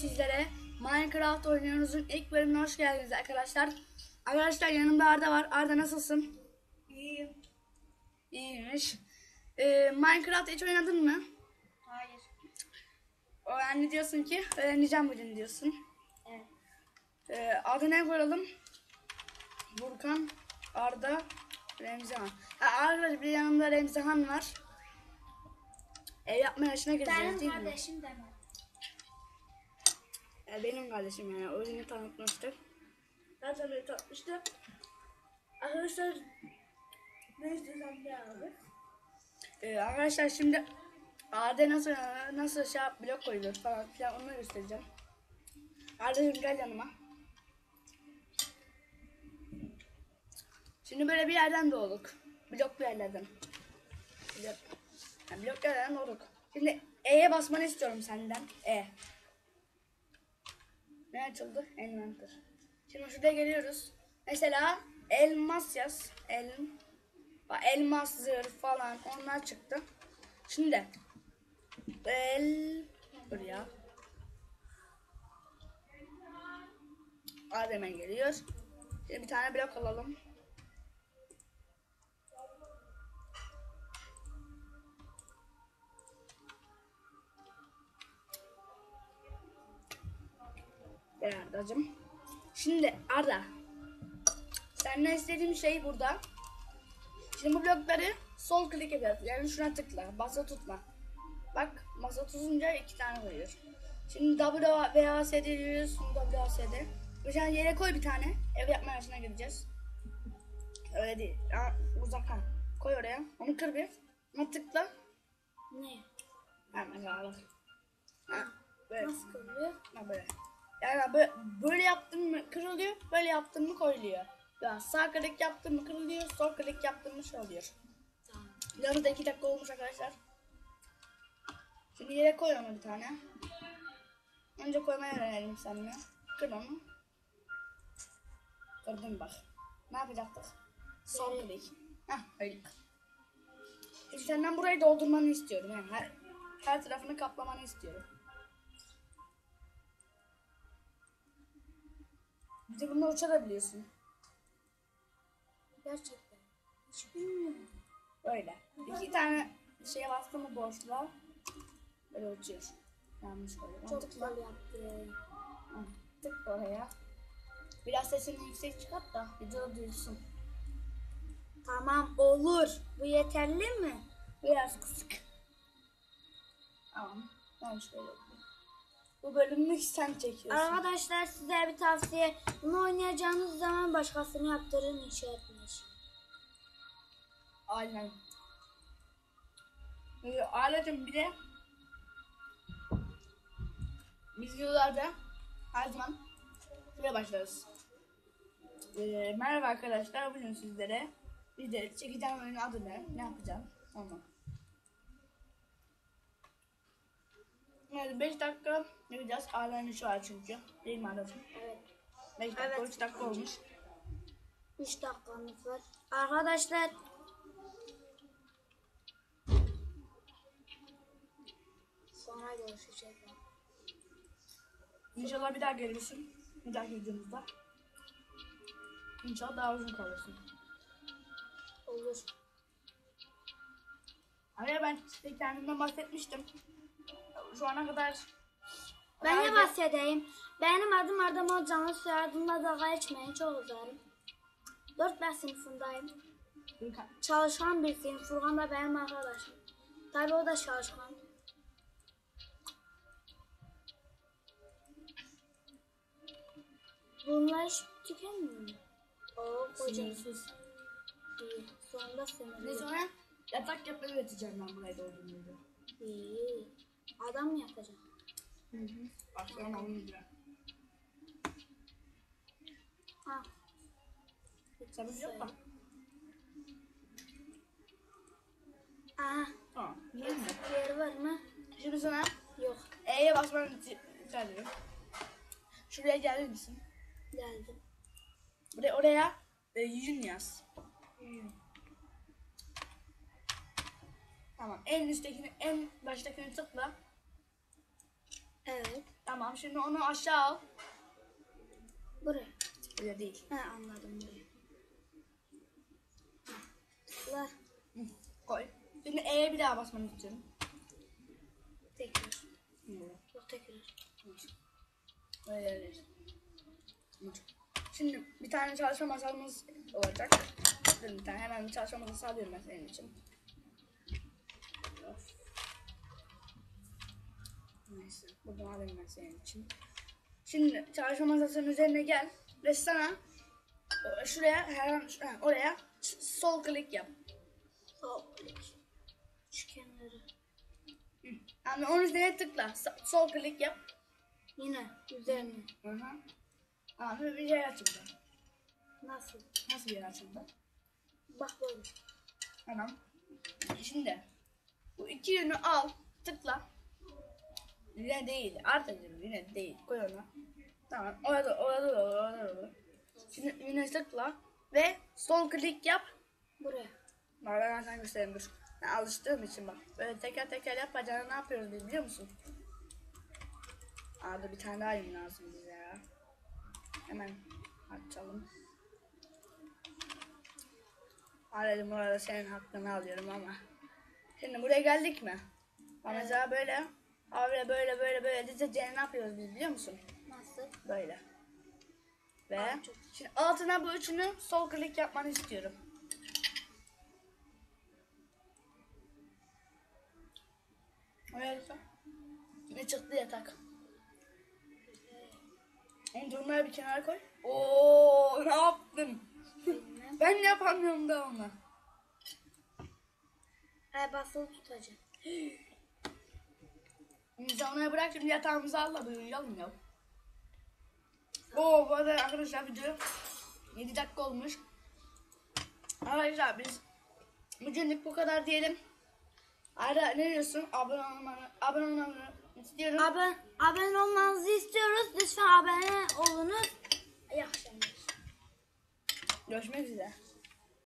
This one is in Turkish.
sizlere Minecraft oynuyoruzun ilk bölümüne hoş geldiniz arkadaşlar. Arkadaşlar yanımda Arda var. Arda nasılsın? İyiyim. İyiymiş. Ee, Minecraft hiç oynadın mı? Hayır. O yani diyorsun ki öğreneceğim bugün diyorsun. Evet. Ee, adı ne koyalım? Burkan, Arda, Remzihan. Ha, Arda bir yanımda Remzihan var. Ev yapma yaşına gireceğiz Benim değil mi? kardeşim de var. Benim kardeşim yani oyunu tanıtmıştık. Zaten beni tanıtmıştı. Arkadaşlar ne istiyorsan bir. Ee, arkadaşlar şimdi Arda nasıl nasıl şey blok koyulur falan filan onu göstereceğim. Arda'cığım gel yanıma. Şimdi böyle bir yerden doğduk. Blok bir yerlerden. Blok, yani blok yerlerden doğduk. Şimdi E'ye basmanı istiyorum senden. E. Ne açıldı? Envanter. Şimdi şuraya geliyoruz. Mesela elmas yaz. El, elmas zırh falan onlar çıktı. Şimdi el dur ya. Hadi hemen geliyor. Şimdi bir tane blok alalım. Arda'cığım. Şimdi Arda. Senden istediğim şey burada. Şimdi bu blokları sol klik edeceğiz. Yani şuna tıkla. Basa tutma. Bak masa tutunca iki tane koyuyor. Şimdi WASD diyoruz. Şimdi WASD. Mesela yere koy bir tane. Ev yapma yaşına gideceğiz. Öyle değil. Ya, uzak ha. Koy oraya. Onu kır bir. Ona tıkla. Ne? Ha mesela bak. Ha, böyle. Nasıl kırılıyor? Ha böyle. Yani böyle, böyle yaptın mı kırılıyor, böyle yaptın mı koyuluyor. Ya sağ klik yaptın mı kırılıyor, sol klik yaptın mı şey oluyor. Tamam. Yanı da iki dakika olmuş arkadaşlar. Şimdi yere koy onu bir tane. Önce koymayı öğrenelim seninle. Kır onu. Kırdın bak. Ne yapacaktık? Sol klik. Hah öyle. Şimdi senden burayı doldurmanı istiyorum. Yani her, her tarafını kaplamanı istiyorum. Bir de bununla uçabiliyorsun. Gerçekten. Hiç bilmiyorum. Böyle. İki tane şeye bastın mı boşluğa böyle uçuyor. Yanlış koydum. Çok Tıkla. güzel yaptı. Tıkla oraya. Biraz sesini yüksek çıkart da video duyulsun. Tamam olur. Bu yeterli mi? Biraz kısık. Tamam. Ben şöyle yapayım. Bu bölümü sen çekiyorsun. Arkadaşlar size bir tavsiye. Bunu oynayacağınız zaman başkasını yaptırın hiç etmiş. Aynen. Ee, Aileciğim bir de biz videolarda her zaman şuraya başlarız. Ee, merhaba arkadaşlar bugün sizlere bir de çekeceğim oyunun adı ne? Ne yapacağım? Tamam. Evet 5 dakika yapacağız. Ailenin şu var çünkü. Değil mi Aileciğim? Evet. 5 dakika Evet. 3 dakika olmuş. 3 dakikamız var. Arkadaşlar sonra görüşeceğiz. İnşallah bir daha gelirsin. Bir dahaki videomuzda. İnşallah daha uzun kalırsın. Olur. Hayır ben size kendimden bahsetmiştim. Şu ana kadar Ben de bahsedeyim. Benim adım Erdem Hoca'nın soyadımla dalga geçmeyin çok uzarım. 4 sınıfındayım. Çalışkan birisiyim. Furkan da benim arkadaşım. Tabii o da çalışkan. Bunlar hiç tükenmiyor mu? Oo koca. Sınırsız. İyi. Sonunda Ne sınırlı. sonra yatak yapmayı öğreteceğim ben buraya dolduğumda. İyi. Adam mı yapacak? Hı hı. Onun gibi. Ha. Sabır yok mu? Aha. Mi? Yer var mı? Şimdi sana Yok. E'ye basmanı rica ederim. Şuraya gelir misin? Geldim. Buraya oraya e, yün yaz. Tamam. En üsttekini, en baştakini tıkla. Evet. Tamam şimdi onu aşağı al. Buraya. Öyle değil. He anladım buraya. Tıkla. Koy. Şimdi E'ye bir daha basmanı istiyorum. Tekrar. Hı. Yok tekrar. Öyle. Şimdi bir tane çalışma masamız olacak. Dur bir tane hemen bir çalışma masası alıyorum ben senin için. Of. Neyse buradan alayım ben senin için. Şimdi çalışma masasının üzerine gel ve sana şuraya şu- ha, oraya sol klik yap. Sol klik. Üçgenleri. Hı. Yani onun üzerine tıkla. Sol klik yap. Yine üzerine. Hı hı. Abi bir yer açıldı. Nasıl? Nasıl bir yer açıldı? Bak böyle. Tamam. Şimdi bu iki yünü al, tıkla. Yine değil, artık yine değil. Koy onu. Tamam, orada, orada da orada da. Şimdi yine tıkla ve sol klik yap. Buraya. Bak ben sana göstereyim dur. Ben alıştığım için bak. Böyle teker teker yap bacağına ne yapıyoruz biz biliyor musun? Aa dur bir tane daha yün lazım bize ya. Hemen açalım. Aradım orada senin hakkını alıyorum ama. Şimdi buraya geldik mi? Bak Mesela böyle. Abi böyle böyle böyle dizeceğini ne yapıyoruz biz biliyor musun? Nasıl? Böyle. Ve Aa, şimdi altına bu üçünü sol klik yapmanı istiyorum. Öyle Ne çıktı yatak. Onu durmaya bir kenara koy. Oo ne yaptın? Bilmem. Ben yapamıyorum da onu. He basılı tutacağım. Onu bırak şimdi yatağımızı al da bir uyuyalım ya. Oo bu arada arkadaşlar video 7 dakika olmuş. Arkadaşlar biz bugünlük bu kadar diyelim. Arda ne diyorsun? Abone olmanı, abone olmanı istiyorum. Abone, abone olmanızı istiyoruz. Lütfen abone olunuz. İyi akşamlar. Görüşmek üzere.